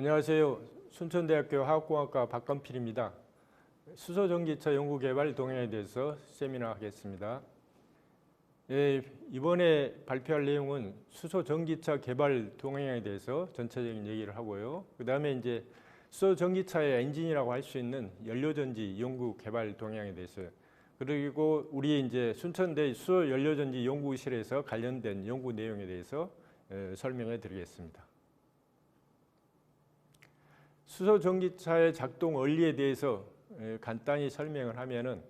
안녕하세요. 순천대학교 화학공학과 박건필입니다. 수소전기차 연구개발 동향에 대해서 세미나 하겠습니다. 예, 이번에 발표할 내용은 수소전기차 개발 동향에 대해서 전체적인 얘기를 하고요. 그 다음에 이제 수소전기차의 엔진이라고 할 수 있는 연료전지 연구 개발 동향에 대해서 그리고 우리 이제 순천대 수소연료전지 연구실에서 관련된 연구 내용에 대해서 에, 설명해 드리겠습니다. 수소 전기차의 작동 원리에 대해서 간단히 설명을 하면은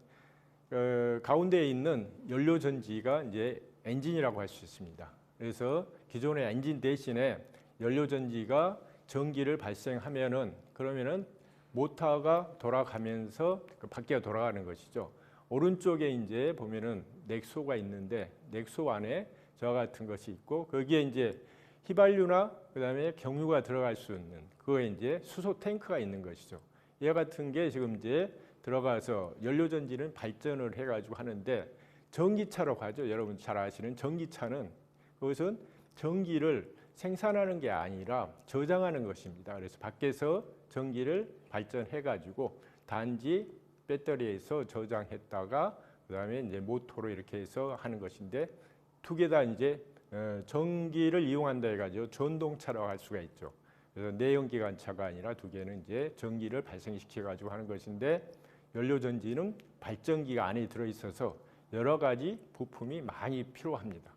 어, 가운데에 있는 연료 전지가 이제 엔진이라고 할 수 있습니다. 그래서 기존의 엔진 대신에 연료 전지가 전기를 발생하면은 그러면은 모터가 돌아가면서 그 바퀴가 돌아가는 것이죠. 오른쪽에 이제 보면은 넥소가 있는데 넥소 안에 저와 같은 것이 있고 거기에 이제 휘발유나 그 다음에 경유가 들어갈 수 있는 그거에 이제 수소 탱크가 있는 것이죠. 이와 같은 게 지금 이제 들어가서 연료 전지는 발전을 해가지고 하는데 전기차로 가죠. 여러분 잘 아시는 전기차는 그것은 전기를 생산하는 게 아니라 저장하는 것입니다. 그래서 밖에서 전기를 발전해가지고 단지 배터리에서 저장했다가 그 다음에 이제 모터로 이렇게 해서 하는 것인데 두 개 다 이제 어, 전기를 이용한다 해가지고 전동차라고 할 수가 있죠. 그래서 내연기관차가 아니라 두 개는 이제 전기를 발생시켜 가지고 하는 것인데 연료전지는 발전기가 안에 들어 있어서 여러 가지 부품이 많이 필요합니다.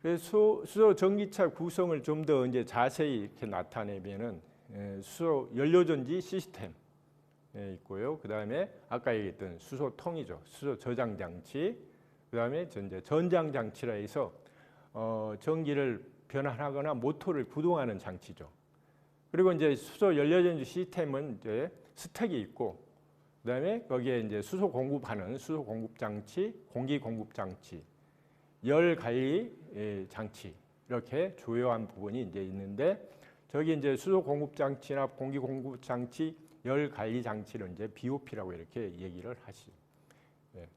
그래서 수소 전기차 구성을 좀 더 이제 자세히 이렇게 나타내면은 수소 연료전지 시스템 있고요. 그 다음에 아까 얘기했던 수소통이죠. 수소 저장 장치. 그 다음에 이제 전장 장치라 해서 어, 전기를 변환하거나 모터를 구동하는 장치죠. 그리고 이제 수소 연료전지 시스템은 이제 스택이 있고 그다음에 거기에 이제 수소 공급하는 수소 공급 장치, 공기 공급 장치, 열 관리 예, 장치 이렇게 주요한 부분이 이제 있는데 저기 이제 수소 공급 장치나 공기 공급 장치, 열 관리 장치를 이제 BOP라고 이렇게 얘기를 하시죠. 예.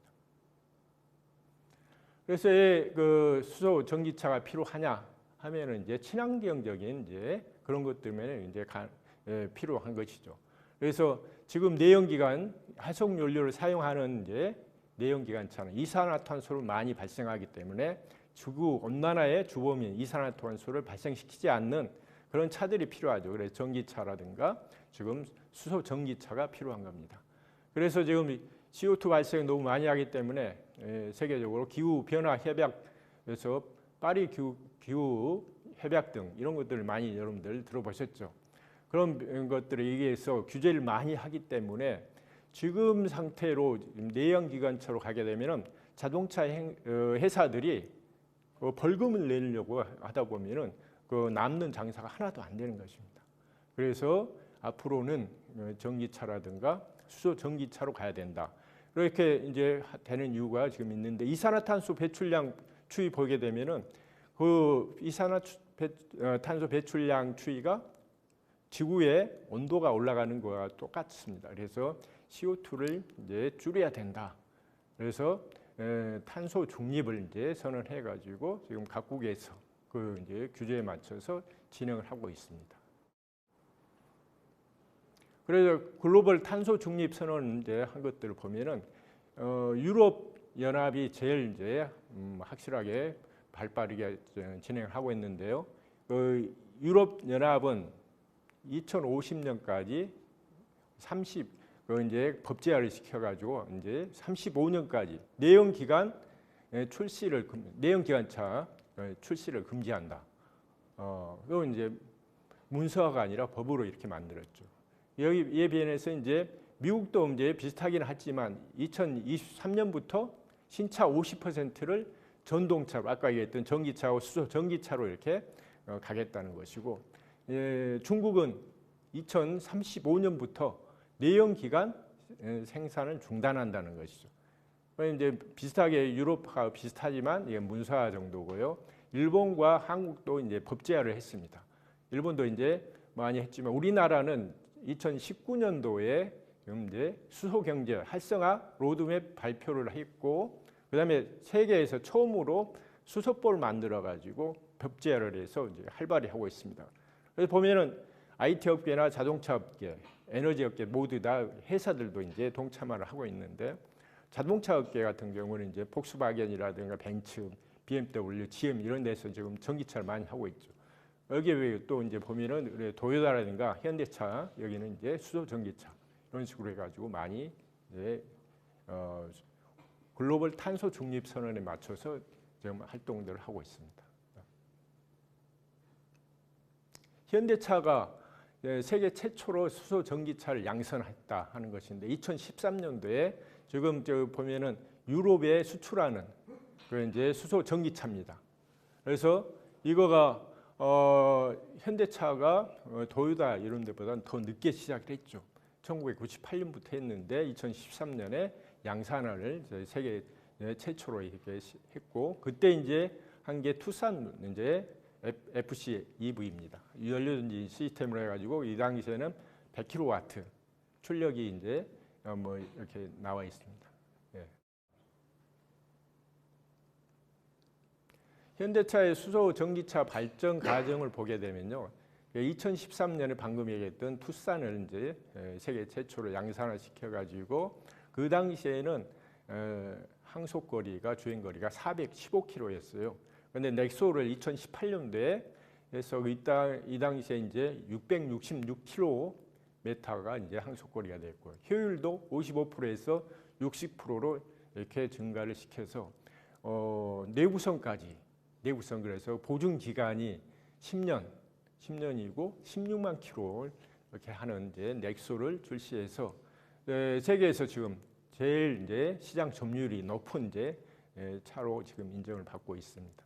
그래서 그 수소 전기차가 필요하냐 하면은 이제 친환경적인 이제 그런 것 때문에 이제 가, 예, 필요한 것이죠. 그래서 지금 내연기관 화석 연료를 사용하는 이제 내연기관차는 이산화탄소를 많이 발생하기 때문에 지구 온난화의 주범인 이산화탄소를 발생시키지 않는 그런 차들이 필요하죠. 그래서 전기차라든가 지금 수소 전기차가 필요한 겁니다. 그래서 지금 CO2 발생을 너무 많이 하기 때문에 예, 세계적으로 기후 변화 협약에서 파리 기후, 기후 협약 등 이런 것들을 많이 여러분들 들어보셨죠. 그런 것들에 의해서 규제를 많이 하기 때문에 지금 상태로 내연기관차로 가게 되면 자동차 어, 회사들이 그 벌금을 내려고 하다 보면은 그 남는 장사가 하나도 안 되는 것입니다. 그래서 앞으로는 어, 전기차라든가 수소 전기차로 가야 된다. 이렇게 이제 되는 이유가 지금 있는데 이산화탄소 배출량 추이 보게 되면은 그 이산화탄소 어, 배출량 추이가 지구의 온도가 올라가는 거와 똑같습니다. 그래서 CO2를 이제 줄여야 된다. 그래서 탄소 중립을 이제 선언해 가지고 지금 각국에서 그 이제 규제에 맞춰서 진행을 하고 있습니다. 그래서 글로벌 탄소 중립 선언 이제 한 것들을 보면은 어, 유럽 연합이 제일 이제 음, 확실하게 발빠르게 진행을 하고 있는데요. 그 유럽 연합은 2050년까지 30, 그 이제 법제화를 시켜가지고 이제 35년까지 내연 기관 출시를 내연 기관차 출시를 금지한다. 어, 그 이제 문서화가 아니라 법으로 이렇게 만들었죠. 여기에 비해서 이제 미국도 이제 비슷하긴 하지만 2023년부터 신차 50%를 전동차로 아까 얘기했던 전기차와 수소 전기차로 이렇게 어, 가겠다는 것이고 예, 중국은 2035년부터 내연 기관 생산을 중단한다는 것이죠. 이제 비슷하게 유럽과 비슷하지만 이게 문화 정도고요. 일본과 한국도 이제 법제화를 했습니다. 일본도 이제 많이 했지만 우리나라는 2019년도에 이제 수소 경제 활성화 로드맵 발표를 했고 그다음에 세계에서 처음으로 수소볼 만들어 가지고 법제화를 해서 이제 활발히 하고 있습니다. 그래서 보면은 IT 업계나 자동차 업계, 에너지 업계 모두 다 회사들도 이제 동참을 하고 있는데 자동차 업계 같은 경우는 이제 폭스바겐이라든가 벤츠, BMW, GM 이런 데서 지금 전기차를 많이 하고 있죠. 여기에 또 이제 보면은 우리 도요타라든가 현대차 여기는 이제 수소 전기차 이런 식으로 해가지고 많이 이제 어, 글로벌 탄소 중립 선언에 맞춰서 지금 활동들을 하고 있습니다. 현대차가 예, 세계 최초로 수소 전기차를 양산했다 하는 것인데 2013년도에 지금 저 보면은 유럽에 수출하는 그 이제 수소 전기차입니다. 그래서 이거가 어, 현대차가 어, 도요타 이런 데보다는 더 늦게 시작했죠. 1998년부터 했는데 2013년에 양산을 저희 세계 최초로 이렇게 했고 그때 이제 한 게 투싼 이제 FC EV입니다. 연료 전지 시스템으로 해가지고 이 당시에는 100kW 출력이 이제 어, 뭐 이렇게 나와 있습니다. 예. 현대차의 수소 전기차 발전 과정을 보게 되면요. 2013년에 방금 얘기했던 투싼을 이제 예, 세계 최초로 양산화 시켜 가지고 그 당시에는 어, 항속거리가 주행거리가 415km였어요. 근데 넥소를 2018년도에 해서 이 당 이 당시에 이제 666km 메타가 이제 항속거리가 됐고요. 효율도 55%에서 60%로 이렇게 증가를 시켜서 어, 내구성까지 내구성 그래서 보증 기간이 10년, 10년이고 16만 킬로를 이렇게 하는 이제 넥소를 출시해서 에, 세계에서 지금 제일 이제 시장 점유율이 높은 이제 에, 차로 지금 인정을 받고 있습니다.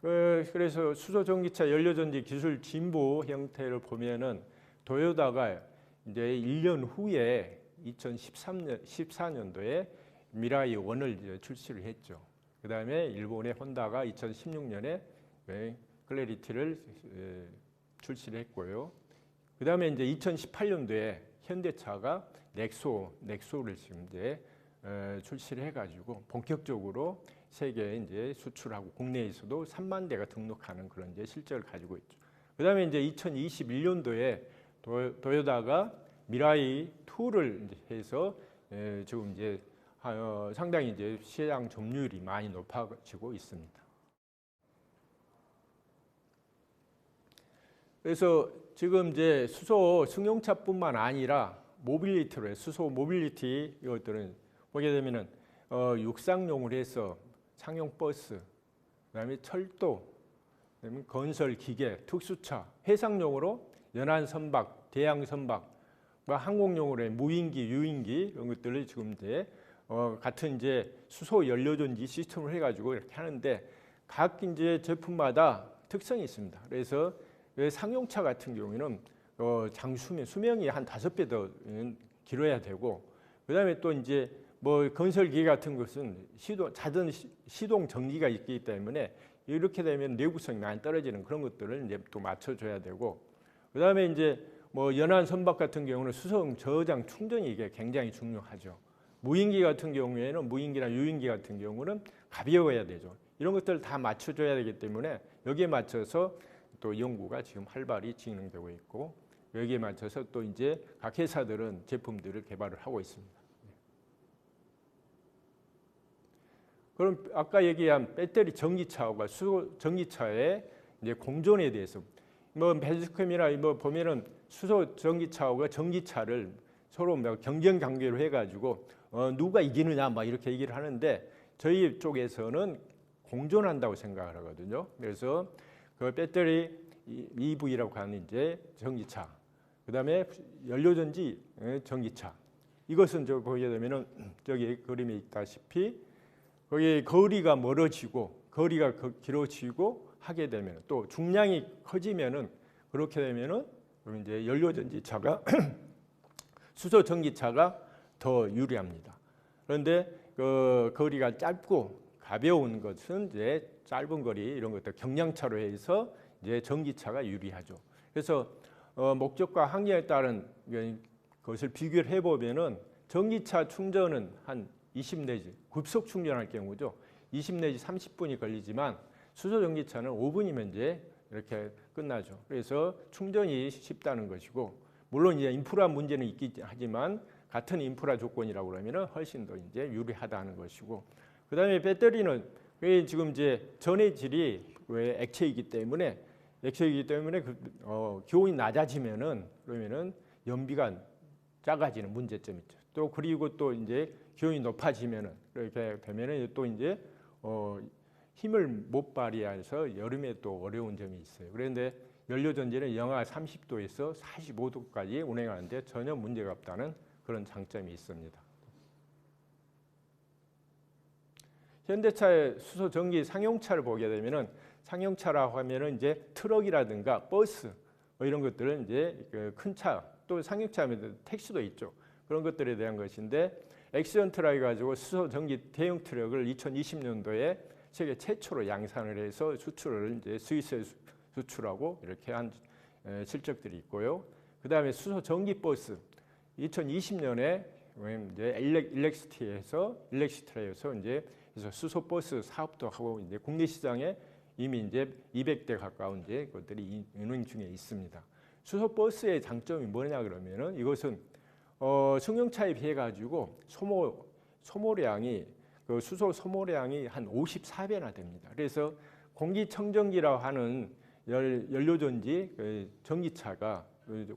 그, 그래서 수소 전기차 연료전지 기술 진보 형태를 보면은 도요다가 이제 1년 후에 2013년 14년도에 미라이 원을 이제 출시를 했죠. 그 다음에 일본의 혼다가 2016년에 클래리티를 출시를 했고요. 그 다음에 이제 2018년도에 현대차가 넥소 넥소를 지금 이제 출시를 해가지고 본격적으로 세계에 이제 수출하고 국내에서도 3만 대가 등록하는 그런 이제 실적을 가지고 있죠. 그 다음에 이제 2021년도에 도요다가 미라이 2를 이제 해서 에, 지금 이제 어, 상당히 이제 시장 점유율이 많이 높아지고 있습니다. 그래서 지금 이제 수소 승용차뿐만 아니라 모빌리티로 수소 모빌리티 이것들은 보게 되면은 어, 육상용을 해서 상용 버스, 그다음에 철도, 그다음에 건설 기계, 특수차, 해상용으로 연안 선박, 대양 선박, 뭐 항공용으로 무인기, 유인기 이런 것들을 지금 이제 어, 같은 이제 수소 연료전지 시스템을 해가지고 이렇게 하는데 각 이제 제품마다 특성이 있습니다. 그래서 상용차 같은 경우에는 어, 장수명 수명이 한 다섯 배 더 길어야 되고 그다음에 또 이제 뭐 건설기계 같은 것은 시동 자전 시동 전기가 있기 때문에 이렇게 되면 내구성이 많이 떨어지는 그런 것들을 이제 또 맞춰줘야 되고 그다음에 이제 뭐 연안 선박 같은 경우는 수성 저장 충전이 이게 굉장히 중요하죠. 무인기 같은 경우에는 무인기나 유인기 같은 경우는 가벼워야 되죠. 이런 것들을 다 맞춰줘야 되기 때문에 여기에 맞춰서 또 연구가 지금 활발히 진행되고 있고 여기에 맞춰서 또 이제 각 회사들은 제품들을 개발을 하고 있습니다. 그럼 아까 얘기한 배터리 전기차와 수소 전기차의 이제 공존에 대해서 뭐 벤스컴이나 뭐 보면은 수소 전기차와 전기차를 서로 뭐 경쟁 관계로 해가지고 어 누가 이기느냐 막 이렇게 얘기를 하는데 저희 쪽에서는 공존한다고 생각을 하거든요. 그래서 그 배터리 EV라고 하는 이제 전기차, 그 다음에 연료전지 전기차. 이것은 저 보게 되면은 저기 그림에 있다시피 거기 거리가 멀어지고 거리가 길어지고 하게 되면 또 중량이 커지면은 그렇게 되면은 이제 연료전지차가 수소 전기차가 더 유리합니다. 그런데 그 거리가 짧고 가벼운 것은 이제 짧은 거리 이런 것들 경량차로 해서 이제 전기차가 유리하죠. 그래서 어 목적과 환경에 따른 것을 비교를 해보면은 전기차 충전은 한 20 내지 급속 충전할 경우죠. 20 내지 30분이 걸리지만 수소 전기차는 5분이면 이제 이렇게 끝나죠. 그래서 충전이 쉽다는 것이고 물론 이제 인프라 문제는 있긴 하지만 같은 인프라 조건이라고 그러면은 훨씬 더 이제 유리하다는 것이고 그다음에 배터리는 왜 지금 이제 전해질이 왜 액체이기 때문에 액체이기 때문에 그, 어, 기온이 낮아지면은 그러면은 연비가 작아지는 문제점이 있죠. 또 그리고 또 이제 기온이 높아지면은 이렇게 되면은 또 이제 어, 힘을 못 발휘해서 여름에 또 어려운 점이 있어요. 그런데 연료 전지는 영하 30도에서 45도까지 운행하는데 전혀 문제가 없다는 그런 장점이 있습니다. 현대차의 수소 전기 상용차를 보게 되면은 상용차라고 하면은 이제 트럭이라든가 버스 뭐 이런 것들은 이제 그 큰 차, 또 상용차하면 택시도 있죠. 그런 것들에 대한 것인데 엑시언트라 해가지고 수소 전기 대형 트럭을 2020년도에 세계 최초로 양산을 해서 수출을 이제 스위스에 수- 수출하고 이렇게 한 에, 실적들이 있고요. 그 다음에 수소 전기 버스 2020년에 이제 일렉 일렉시티에서 일렉시트라에서 이제 그래서 수소 버스 사업도 하고 이제 국내 시장에 이미 이제 200대 가까운 이제 것들이 이- 운행 중에 있습니다. 수소 버스의 장점이 뭐냐 그러면은 이것은 어, 승용차에 비해 가지고 소모 소모량이 그 수소 소모량이 한 54배나 됩니다. 그래서 공기청정기라고 하는 열, 연료전지 그 전기차가 그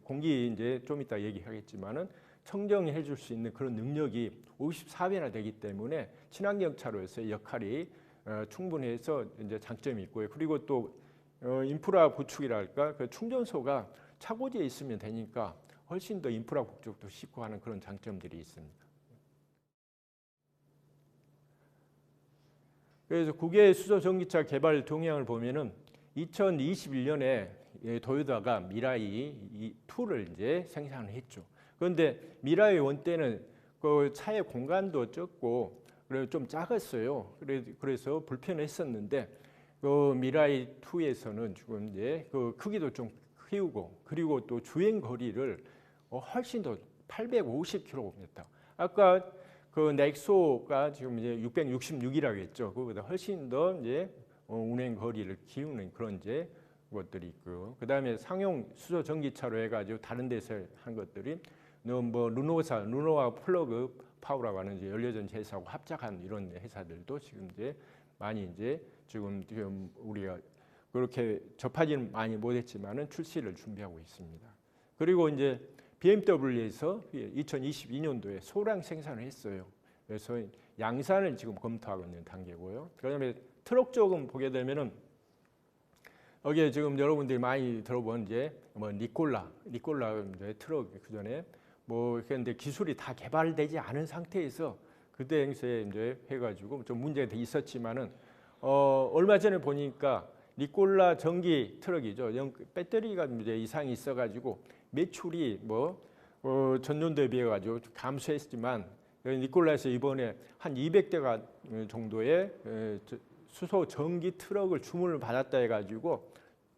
공기 이제 좀 이따 얘기하겠지만은 청정해 줄 수 있는 그런 능력이 54배나 되기 때문에 친환경 차로서의 역할이 어, 충분해서 이제 장점이 있고요. 그리고 또 어, 인프라 구축이랄까 그 충전소가 차고지에 있으면 되니까 훨씬 더 인프라 구축도 쉽고 하는 그런 장점들이 있습니다. 그래서 국외 수소 전기차 개발 동향을 보면은 2021년에 예, 도요타가 미라이 2를 이제 생산을 했죠. 그런데 미라이 원 때는 그 차의 공간도 적고 그래 좀 작았어요. 그래 그래서 불편했었는데 그 미라이 2에서는 지금 이제 그 크기도 좀 키우고 그리고 또 주행 거리를 어, 훨씬 더 850km. 아까 그 넥소가 지금 이제 666이라고 했죠. 그보다 훨씬 더 이제 어, 운행 거리를 키우는 그런 이제 것들이 있고 그 다음에 상용 수소 전기차로 해가지고 다른 데서 한 것들이 뭐 르노사, 르노와 플러그 파워라고 하는 이제 연료전지 회사하고 합작한 이런 회사들도 지금 이제 많이 이제 지금 지금 우리가 그렇게 접하지는 많이 못했지만은 출시를 준비하고 있습니다. 그리고 이제 BMW에서 2022년도에 소량 생산을 했어요. 그래서 양산을 지금 검토하고 있는 단계고요. 그다음에 트럭 쪽은 보게 되면은 여기에 지금 여러분들이 많이 들어본 이제 뭐 니콜라, 니콜라 이제 트럭 그 전에 뭐 그런데 기술이 다 개발되지 않은 상태에서 그때 행사에 이제 해가지고 좀 문제가 있었지만은 어 얼마 전에 보니까 니콜라 전기 트럭이죠. 영- 배터리가 이제 이상이 있어가지고 매출이 뭐 어, 전년도에 비해 가지고 감소했지만 니콜라에서 이번에 한 200대가 정도의 수소 전기 트럭을 주문을 받았다 해가지고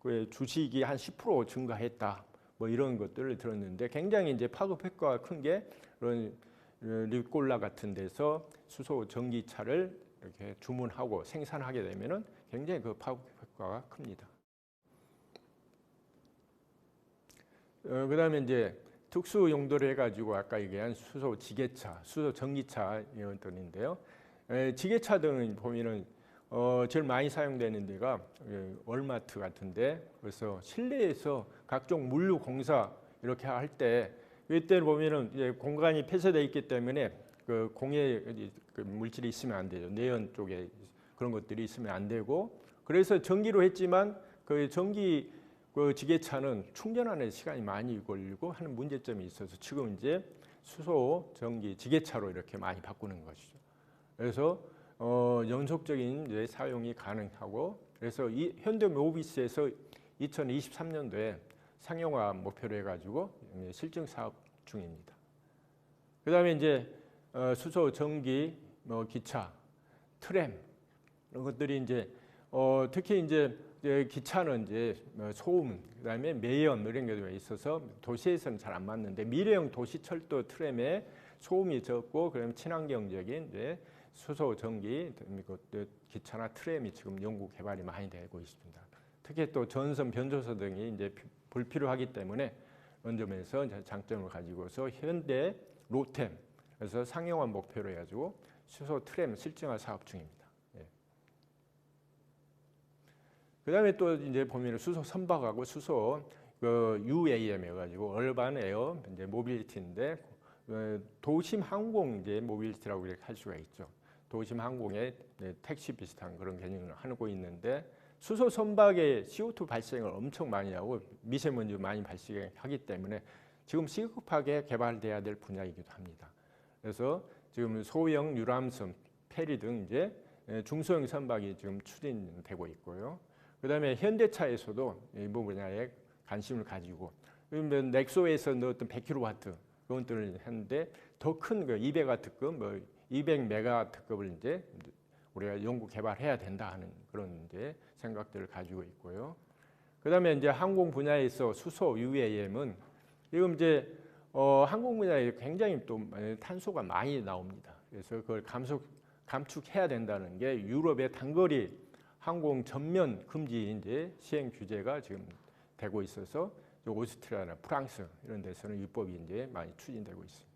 그 주식이 한 10% 증가했다. 뭐 이런 것들을 들었는데 굉장히 이제 파급 효과가 큰게 그런 어, 리콜라 같은 데서 수소 전기차를 이렇게 주문하고 생산하게 되면은 굉장히 그 파급 효과가 큽니다. 어, 그다음에 이제 특수 용도를 해가지고 아까 얘기한 수소 지게차, 수소 전기차 이런 것들인데요. 에, 지게차 등은 보면은 어, 제일 많이 사용되는 데가 예, 월마트 같은데 그래서 실내에서 각종 물류 공사 이렇게 할 때 이때 보면은 이제 공간이 폐쇄되어 있기 때문에 그 공해 그 물질이 있으면 안 되죠. 내연 쪽에 그런 것들이 있으면 안 되고 그래서 전기로 했지만 그 전기 그 지게차는 충전하는 시간이 많이 걸리고 하는 문제점이 있어서 지금 이제 수소 전기 지게차로 이렇게 많이 바꾸는 것이죠. 그래서 어, 연속적인 이제 사용이 가능하고 그래서 이 현대 모비스에서 2023년도에 상용화 목표로 해가지고 실증 사업 중입니다. 그 다음에 이제 어, 수소 전기 뭐 기차 트램 이런 것들이 이제 어, 특히 이제 기차는 이제 뭐 소음 그다음에 매연 뭐 이런 게 있어서 도시에서는 잘 안 맞는데 미래형 도시 철도 트램에 소음이 적고 그다음에 친환경적인 이제 수소 전기 그 기차나 트램이 지금 연구 개발이 많이 되고 있습니다. 특히 또 전선 변조소 등이 이제 피- 불필요하기 때문에 그런 점에서 장점을 가지고서 현대 로템 그래서 상용화 목표로 해가지고 수소 트램 실증화 사업 중입니다. 예. 그 다음에 또 이제 보면 수소 선박하고 수소 그 UAM 해가지고 얼반 에어 이제 모빌리티인데 어, 도심 항공 이제 모빌리티라고 이렇게 할 수가 있죠. 도심 항공의 네, 택시 비슷한 그런 개념을 하고 있는데 수소 선박의 CO2 발생을 엄청 많이 하고 미세먼지 많이 발생하기 때문에 지금 시급하게 개발돼야 될 분야이기도 합니다. 그래서 지금 소형 유람선, 페리 등 이제 예, 중소형 선박이 지금 추진되고 있고요. 그다음에 현대차에서도 이 분야에 관심을 가지고 넥소에서 넣었던 100kW 그것들을 했는데 더큰그 200W급, 뭐 200메가와트급을 이제 우리가 연구 개발해야 된다 하는 그런 이제 생각들을 가지고 있고요. 그다음에 이제 항공 분야에서 수소 UAM은 지금 이제 어, 항공 분야에 굉장히 또 탄소가 많이 나옵니다. 그래서 그걸 감속 감축해야 된다는 게 유럽의 단거리 항공 전면 금지 이제 시행 규제가 지금 되고 있어서 오스트리아나 프랑스 이런 데서는 입법이 이제 많이 추진되고 있습니다.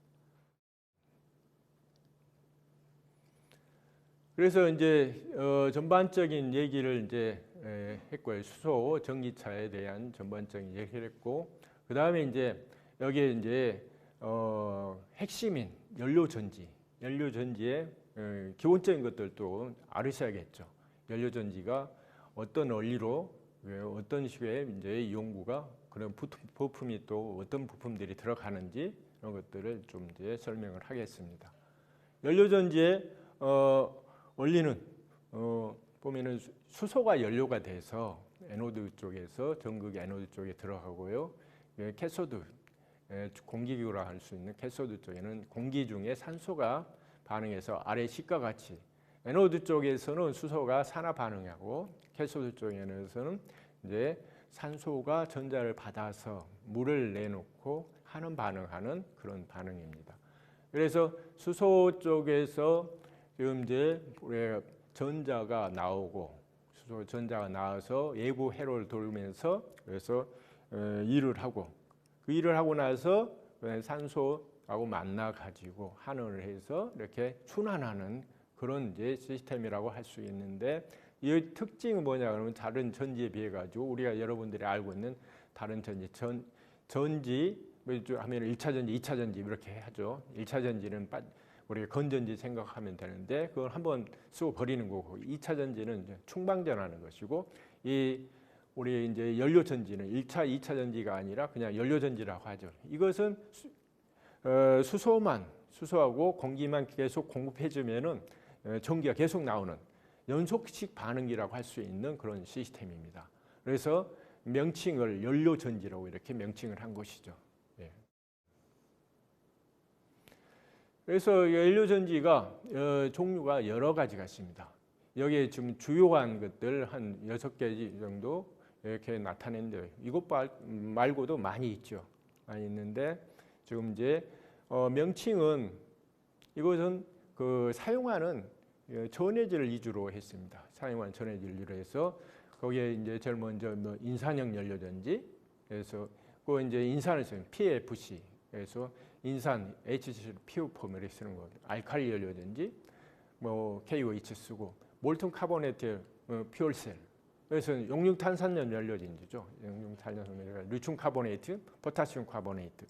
그래서 이제 어, 전반적인 얘기를 이제 에, 했고요. 수소 전기차에 대한 전반적인 얘기를 했고 그 다음에 이제 여기에 이제 어, 핵심인 연료 전지, 연료 전지의 어, 기본적인 것들도 알으셔야겠죠. 연료 전지가 어떤 원리로 왜 어떤 식의 이제 연구가 그런 부품- 부품이 또 어떤 부품들이 들어가는지 이런 것들을 좀 이제 설명을 하겠습니다. 연료 전지의 어, 원리는 어, 보면은 수- 수소가 연료가 돼서 에노드 쪽에서 전극 에노드 쪽에 들어가고요. 예, 캐소드 예, 공기기구라 할 수 있는 캐소드 쪽에는 공기 중에 산소가 반응해서 아래 식과 같이 에노드 쪽에서는 수소가 산화 반응하고 캐소드 쪽에서는 이제 산소가 전자를 받아서 물을 내놓고 하는 반응하는 그런 반응입니다. 그래서 수소 쪽에서 지금 이제 우리가 전자가 나오고 수소 전자가 나와서 외부 회로를 돌면서 그래서 어, 일을 하고 그 일을 하고 나서 산소하고 만나 가지고 환원을 해서 이렇게 순환하는 그런 이제 시스템이라고 할 수 있는데 이 특징은 뭐냐 그러면 다른 전지에 비해 가지고 우리가 여러분들이 알고 있는 다른 전지 전 전지 뭐 하면 1차 전지, 2차 전지 이렇게 하죠. 1차 전지는 빠- 우리가 건전지 생각하면 되는데 그걸 한번 쓰고 버리는 거고 2차 전지는 충방전하는 것이고 이 우리 이제 연료 전지는 1차, 2차 전지가 아니라 그냥 연료 전지라고 하죠. 이것은 수, 어, 수소만 수소하고 공기만 계속 공급해 주면은 어, 전기가 계속 나오는 연속식 반응이라고 할 수 있는 그런 시스템입니다. 그래서 명칭을 연료 전지라고 이렇게 명칭을 한 것이죠. 예. 그래서 연료 전지가 어, 종류가 여러 가지가 있습니다. 여기에 지금 주요한 것들 한 여섯 개 정도 이렇게 나타낸데 이것 말- 말고도 많이 있죠. 많이 있는데 지금 이제 어, 명칭은 이것은 그 사용하는 어, 전해질 위주로 했습니다. 사용하는 전해질 위주로 해서 거기에 이제 제일 먼저 뭐 인산형 연료전지 그래서 그 이제 인산을 쓰는 PFC 그래서 인산 HCl PO 포뮬에 쓰는 거 알칼리 연료전지 뭐 KOH 쓰고 몰튼 카보네트 어, 퓨얼셀 그래서 용융탄산연 연료전지죠. 용융탄산연 리튬 카보네이트, 포타시움 카보네이트.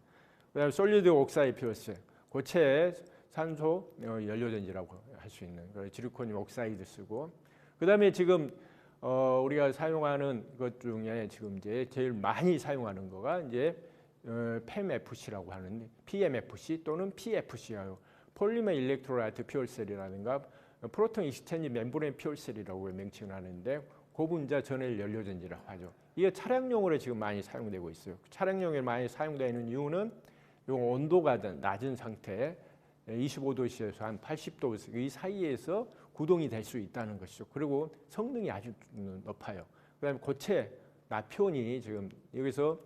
그다음에 솔리드 옥사이드 퓨얼셀. 고체 산소 어, 연료전지라고 할 수 있는 그 지르코늄 옥사이드 쓰고 그다음에 지금 어, 우리가 사용하는 것 중에 지금 이제 제일 많이 사용하는 거가 이제 어, PMFC라고 하는 PMFC 또는 PFC예요. 폴리머 일렉트로라이트 퓨얼셀이라든가 프로톤 익스체인지 멤브레인 퓨얼셀이라고 명칭을 하는데 고분자 전해질 연료전지라고 하죠. 이게 차량용으로 지금 많이 사용되고 있어요. 차량용에 많이 사용되는 이유는 이 온도가 낮은 상태 25도씨에서 한 80도 이 사이에서 구동이 될 수 있다는 것이죠. 그리고 성능이 아주 높아요. 그다음에 고체 나피온이 지금 여기서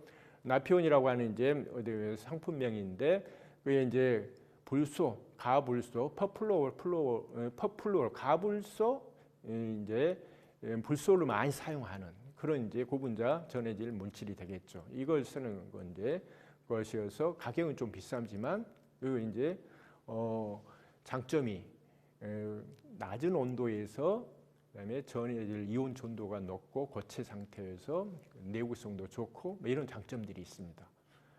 나피온이라고 하는 이제 어디 상품명인데 그게 이제 불소, 가불소, 퍼플로어, 플로어, 어, 퍼플로어, 가불소 에, 이제 에, 불소를 많이 사용하는 그런 이제 고분자 전해질 물질이 되겠죠. 이걸 쓰는 건데 것이어서 가격은 좀 비싸지만 그 이제 어 장점이 에, 낮은 온도에서 그다음에 전해질 이온 전도가 높고 고체 상태에서 내구성도 좋고 뭐 이런 장점들이 있습니다.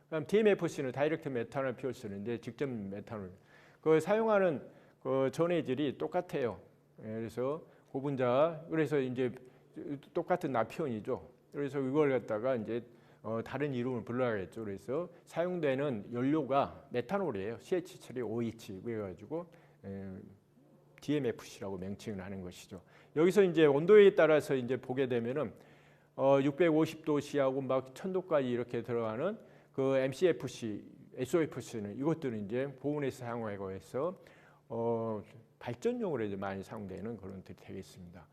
그다음 DMFC는 다이렉트 메탄올 퓨얼 쓰는데 직접 메탄올 그 사용하는 그 전해질이 똑같아요. 예, 그래서 고분자 그래서 이제 똑같은 나피온이죠. 그래서 이걸 갖다가 이제 어, 다른 이름을 불러야겠죠. 그래서 사용되는 연료가 메탄올이에요. CH7OH 그래가지고 에, DMFC라고 명칭을 하는 것이죠. 여기서 이제 온도에 따라서 이제 보게 되면은 어, 650도씨하고 막 1000도까지 이렇게 들어가는 그 MCFC, SOFC는 이것들은 이제 보온에서 사용하고 해서 어, 발전용으로 이제 많이 사용되는 그런 것들이 되겠습니다.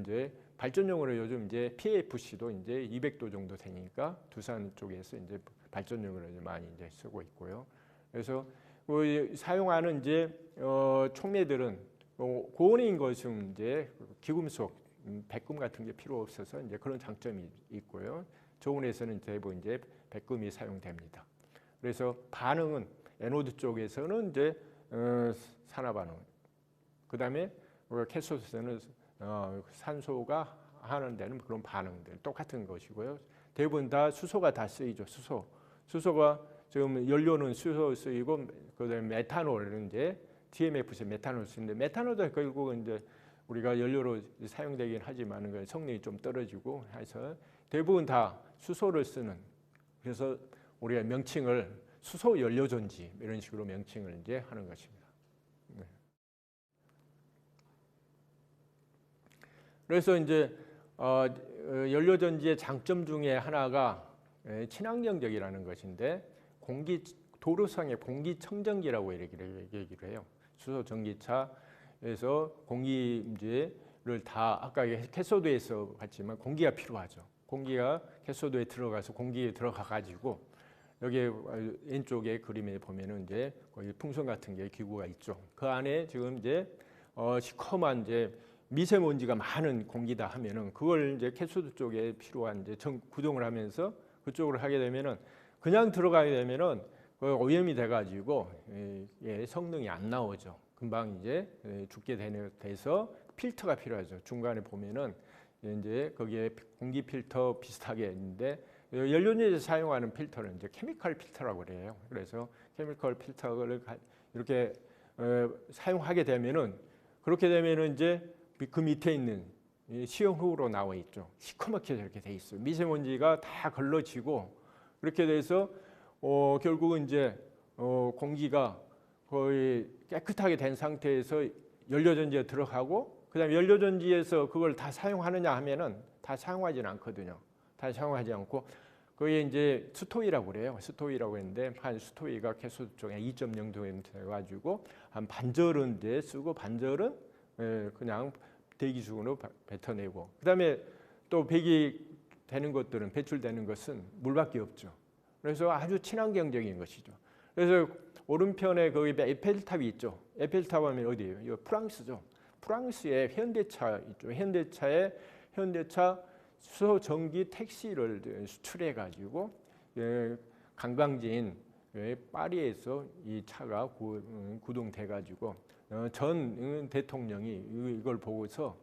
이제 발전용으로 요즘 이제 PFC도 이제 200도 정도 되니까 두산 쪽에서 이제 발전용으로 이제 많이 이제 쓰고 있고요. 그래서 그 사용하는 이제 어, 촉매들은 어, 고온인 것은 이제 기금속, 음, 백금 같은 게 필요 없어서 이제 그런 장점이 있고요. 저온에서는 대부분 이제 백금이 사용됩니다. 그래서 반응은 에노드 쪽에서는 이제 어, 산화 반응, 그 다음에 캐소드에서는 어, 산소가 하는 데는 그런 반응들 똑같은 것이고요. 대부분 다 수소가 다 쓰이죠. 수소, 수소가 지금 연료는 수소 쓰이고 그다음에 메탄올은 이제 DMFC 메탄올 쓰는데 메탄올도 결국은 이제 우리가 연료로 사용되긴 하지만 그 성능이 좀 떨어지고 해서 대부분 다 수소를 쓰는 그래서 우리가 명칭을 수소 연료 전지 이런 식으로 명칭을 이제 하는 것입니다. 네. 그래서 이제 어, 연료 전지의 장점 중에 하나가 예, 친환경적이라는 것인데 공기 도로상의 공기 청정기라고 얘기를 얘기를 해요. 수소 전기차에서 공기 이제를 다 아까 캐소드에서 봤지만 공기가 필요하죠. 공기가 캐소드에 들어가서 공기에 들어가 가지고 여기 왼쪽에 그림에 보면은 이제 거기 풍선 같은 게 기구가 있죠. 그 안에 지금 이제 어 시커먼 이제 미세먼지가 많은 공기다 하면은 그걸 이제 캐소드 쪽에 필요한 이제 정, 구동을 하면서 그쪽으로 하게 되면은 그냥 들어가게 되면은 그 오염이 돼가지고 예, 성능이 안 나오죠. 금방 이제 죽게 되는 돼서 필터가 필요하죠. 중간에 보면은 이제 거기에 공기 필터 비슷하게 있는데 연료전지에 사용하는 필터는 이제 케미컬 필터라고 그래요. 그래서 케미컬 필터를 이렇게 어, 사용하게 되면은 그렇게 되면은 이제 그 밑에 있는 시형후로 나와 있죠. 시커멓게 저렇게 돼 있어요. 미세먼지가 다 걸러지고 그렇게 돼서 어, 결국은 이제 어, 공기가 거의 깨끗하게 된 상태에서 연료전지에 들어가고 그다음에 연료전지에서 그걸 다 사용하느냐 하면은 다 사용하지는 않거든요. 다 사용하지 않고 그게 이제 스토이라고 그래요. 스토이라고 했는데 한 스토이가 캐소드 쪽에 2.0도 돼가지고 한 반절은 이제 쓰고 반절은 예, 그냥 대기 중으로 뱉어내고 그다음에 또 배기 되는 것들은 배출되는 것은 물밖에 없죠. 그래서 아주 친환경적인 것이죠. 그래서 오른편에 거기 에펠탑이 있죠. 에펠탑 하면 어디예요? 이거 프랑스죠. 프랑스의 현대차 있죠. 현대차에 현대차 수소 전기 택시를 수출해 가지고 예, 관광지인 예, 파리에서 이 차가 음, 구동돼 가지고 어, 전 대통령이 이걸 보고서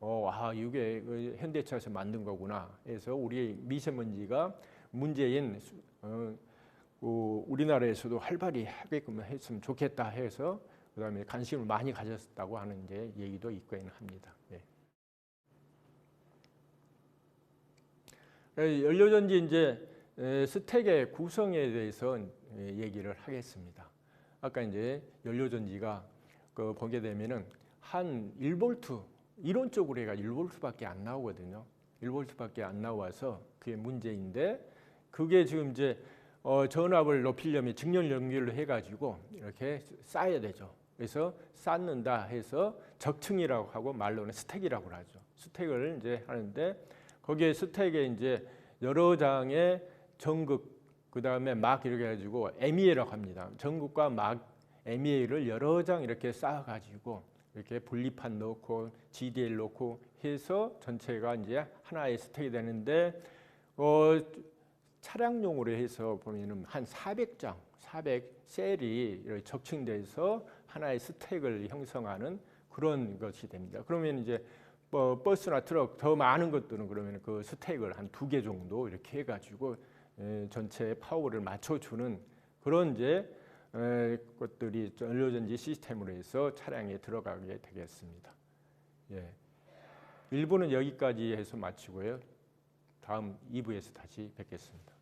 어, 아 이게 그 현대차에서 만든 거구나 해서 우리 미세먼지가 문제인 어, 우리나라에서도 활발히 하게끔 했으면 좋겠다 해서 그다음에 관심을 많이 가졌다고 하는 이제 얘기도 있고는 합니다. 네. 연료전지 이제 스택의 구성에 대해서 얘기를 하겠습니다. 아까 이제 연료전지가 그 보게 되면은 한 1볼트 이론적으로 해가 1볼트밖에 안 나오거든요. 1볼트밖에 안 나와서 그게 문제인데 그게 지금 이제 어, 전압을 높이려면 직렬 연결을 해가지고 이렇게 쌓아야 되죠. 그래서 쌓는다 해서 적층이라고 하고 말로는 스택이라고 하죠. 스택을 이제 하는데 거기에 스택에 이제 여러 장의 전극 그 다음에 막 이렇게 해가지고 ME라고 합니다. 전극과 막 MEA를 여러 장 이렇게 쌓아가지고 이렇게 분리판 넣고 GDL 넣고 해서 전체가 이제 하나의 스택이 되는데 어, 차량용으로 해서 보면은 한 400장, 400셀이 이렇게 적층돼서 하나의 스택을 형성하는 그런 것이 됩니다. 그러면 이제 뭐 버스나 트럭 더 많은 것들은 그러면 그 스택을 한 두 개 정도 이렇게 해가지고 에, 전체 파워를 맞춰주는 그런 이제 에, 것들이 연료전지 시스템으로 해서 차량에 들어가게 되겠습니다. 예. 1부는 여기까지 해서 마치고요. 다음 2부에서 다시 뵙겠습니다.